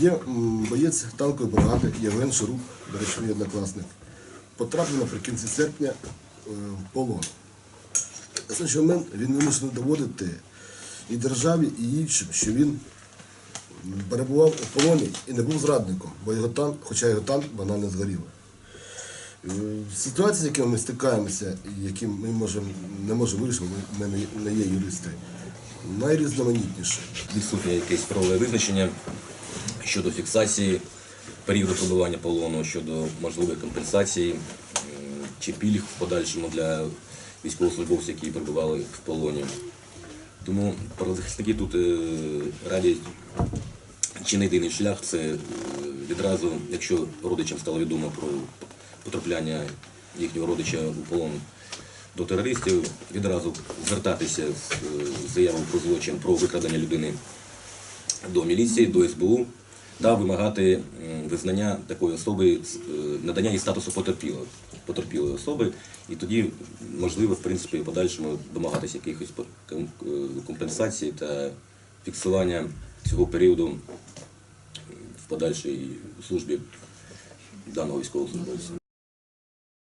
Є боєць танкової бригади Євген Шурук, до речі, мій однокласник. Потрапив наприкінці серпня е, в полон. На цей момент він вимушений доводити і державі, і іншим, що він перебував у полоні і не був зрадником, бо його танк, хоча його танк банально згорів. Е, Ситуації, з якими ми стикаємося, і які ми можемо, не можемо вирішити, ми не є юристи, найрізноманітніше. відсутнє якесь правове визначення щодо фіксації періоду перебування полону, щодо можливих компенсацій чи пільг в подальшому для військовослужбовців, які перебували в полоні. Тому правозахисники тут е, радять чи не єдиний шлях це е, відразу, якщо родичам стало відомо про потрапляння їхнього родича у полон до терористів, відразу звертатися з е, заявою про злочин про викрадення людини до міліції, до СБУ та вимагати визнання такої особи, е, надання їй статусу потерпілої, потерпілої особи, і тоді можливо, в принципі, в подальшому домагатися якихось е, компенсацій та фіксування цього періоду в подальшій службі даного військовослужбовця.